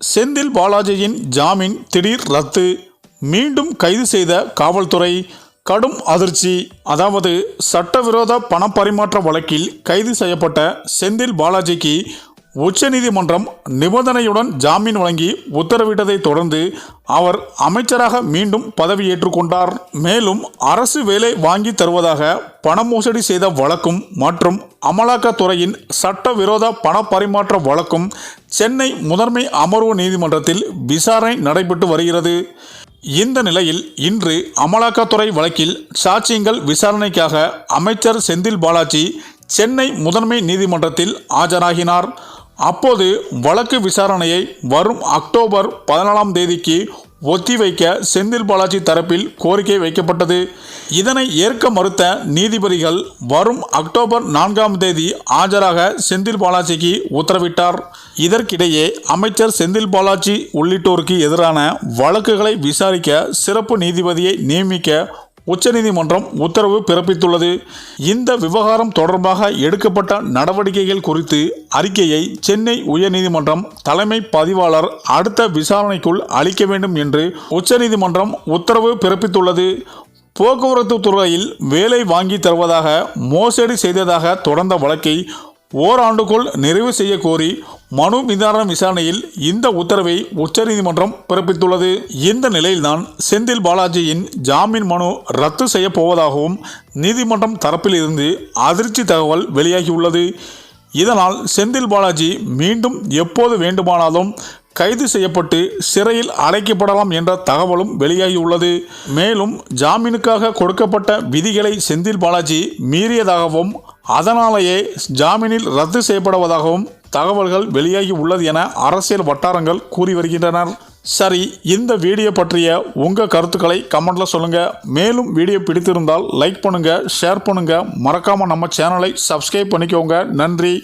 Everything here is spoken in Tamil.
செந்தில் பாலாஜியின் ஜாமீன் திடீர் ரத்து. மீண்டும் கைது செய்த காவல்துறை கடும் அதிர்ச்சி. அதாவது சட்டவிரோத பணப்பரிமாற்ற வழக்கில் கைது செய்யப்பட்ட செந்தில் பாலாஜிக்கு உச்சநீதிமன்றம் நிபந்தனையுடன் ஜாமீன் வழங்கி உத்தரவிட்டதை தொடர்ந்து அவர் அமைச்சராக மீண்டும் பதவியேற்றுக்கொண்டார் மேலும் அரசு வேலை வாங்கி தருவதாக பண மோசடி செய்த வழக்கும் மற்றும் அமலாக்கத்துறையின் சட்டவிரோத பண பரிமாற்ற வழக்கும் சென்னை முதன்மை அமர்வு நீதிமன்றத்தில் விசாரணை நடைபெற்று வருகிறது. இந்த நிலையில் இன்று அமலாக்கத்துறை வழக்கில் சாட்சியங்கள் விசாரணைக்காக அமைச்சர் செந்தில் பாலாஜி சென்னை முதன்மை நீதிமன்றத்தில் ஆஜராகினார். அப்போது வழக்கு விசாரணையை வரும் அக்டோபர் பதினாலாம் தேதிக்கு ஒத்திவைக்க செந்தில் பாலாஜி தரப்பில் கோரிக்கை வைக்கப்பட்டது. இதனை ஏற்க மறுத்த நீதிபதிகள் வரும் அக்டோபர் நான்காம் தேதி ஆஜராக செந்தில் பாலாஜிக்கு உத்தரவிட்டார். இதற்கிடையே அமைச்சர் செந்தில் பாலாஜி உள்ளிட்டோருக்கு எதிரான வழக்குகளை விசாரிக்க சிறப்பு நீதிபதியை நியமிக்க உச்சநீதிமன்றம் உத்தரவு பிறப்பித்துள்ளது. இந்த விவகாரம் தொடர்பாக எடுக்கப்பட்ட நடவடிக்கைகள் குறித்து அறிக்கையை சென்னை உயர்நீதிமன்றம் தலைமை பதிவாளர் அடுத்த விசாரணைக்குள் அளிக்க வேண்டும் என்று உச்சநீதிமன்றம் உத்தரவு பிறப்பித்துள்ளது. போக்குவரத்து துறையில் வேலை வாங்கி தருவதாக மோசடி செய்ததாக தொடர்ந்த வழக்கை ஓராண்டுக்குள் நிறைவு செய்ய கோரி மனு மீதான விசாரணையில் இந்த உத்தரவை உச்சநீதிமன்றம் பிறப்பித்துள்ளது. இந்த நிலையில்தான் செந்தில் பாலாஜியின் ஜாமீன் மனு ரத்து செய்யப்போவதாகவும் நீதிமன்றம் தரப்பில் இருந்து அதிர்ச்சி தகவல் வெளியாகியுள்ளது. இதனால் செந்தில் பாலாஜி மீண்டும் எப்போது வேண்டுமானாலும் கைது செய்யப்பட்டு சிறையில் அடைக்கப்படலாம் என்ற தகவலும் வெளியாகியுள்ளது. மேலும் ஜாமீனுக்காக கொடுக்கப்பட்ட விதிகளை செந்தில் பாலாஜி மீறியதாகவும் அதனாலேயே ஜாமீனில் ரத்து செய்யப்படுவதாகவும் தகவல்கள் வெளியாகி உள்ளது என அரசியல் வட்டாரங்கள் கூறி வருகின்றனர். சரி இந்த வீடியோ பற்றிய உங்கள் கருத்துக்களை கமெண்ட்ல சொல்லுங்கள் மேலும் வீடியோ பிடித்திருந்தால் லைக் பண்ணுங்கள் ஷேர் பண்ணுங்கள் மறக்காமல் நம்ம சேனலை சப்ஸ்கிரைப் பண்ணிக்கோங்க. நன்றி.